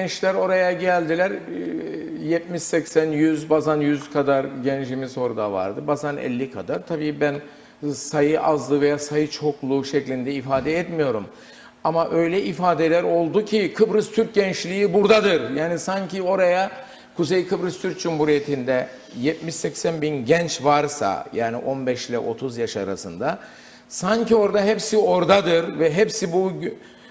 Gençler oraya geldiler. Ee, 70, 80, 100, bazen 100 kadar gencimiz orada vardı. Bazen 50 kadar. Tabii ben sayı azlığı veya sayı çokluğu şeklinde ifade etmiyorum. Ama öyle ifadeler oldu ki Kıbrıs Türk gençliği buradadır. Yani sanki oraya Kuzey Kıbrıs Türk Cumhuriyeti'nde 70-80 bin genç varsa yani 15 ile 30 yaş arasında sanki orada hepsi oradadır ve hepsi bu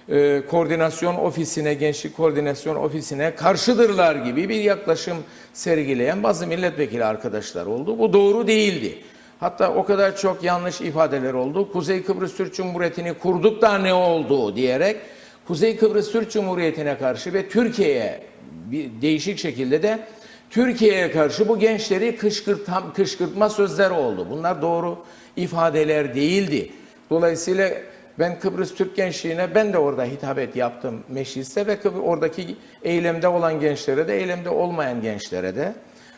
e, koordinasyon ofisine, gençlik koordinasyon ofisine karşıdırlar gibi bir yaklaşım sergileyen bazı milletvekili arkadaşlar oldu. Bu doğru değildi. Hatta o kadar çok yanlış ifadeler oldu. Kuzey Kıbrıs Türk Cumhuriyeti'ni kurduk da ne oldu diyerek Kuzey Kıbrıs Türk Cumhuriyeti'ne karşı ve Türkiye'ye değişik şekilde de Türkiye'ye karşı bu gençleri kışkırtam, kışkırtma sözler oldu. Bunlar doğru ifadeler değildi. Dolayısıyla ben Kıbrıs Türk gençliğine ben de orada hitabet yaptım mecliste ve Kıbr- oradaki eylemde olan gençlere de eylemde olmayan gençlere de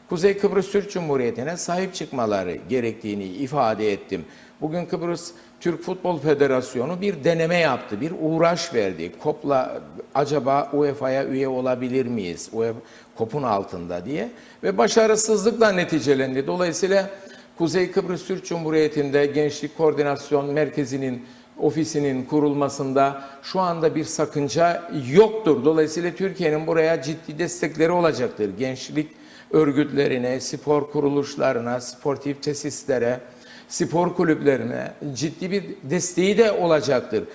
Kuzey Kıbrıs Türk Cumhuriyeti'ne sahip çıkmaları gerektiğini ifade ettim. Bugün Kıbrıs Türk Futbol Federasyonu bir deneme yaptı, bir uğraş verdi. KOP'la acaba UEFA'ya üye olabilir miyiz? UEFA, KOP'un altında diye ve başarısızlıkla neticelendi. Dolayısıyla Kuzey Kıbrıs Türk Cumhuriyeti'nde Gençlik Koordinasyon Merkezi'nin ofisinin kurulmasında şu anda bir sakınca yoktur. Dolayısıyla Türkiye'nin buraya ciddi destekleri olacaktır. Gençlik örgütlerine, spor kuruluşlarına, sportif tesislere, spor kulüplerine ciddi bir desteği de olacaktır.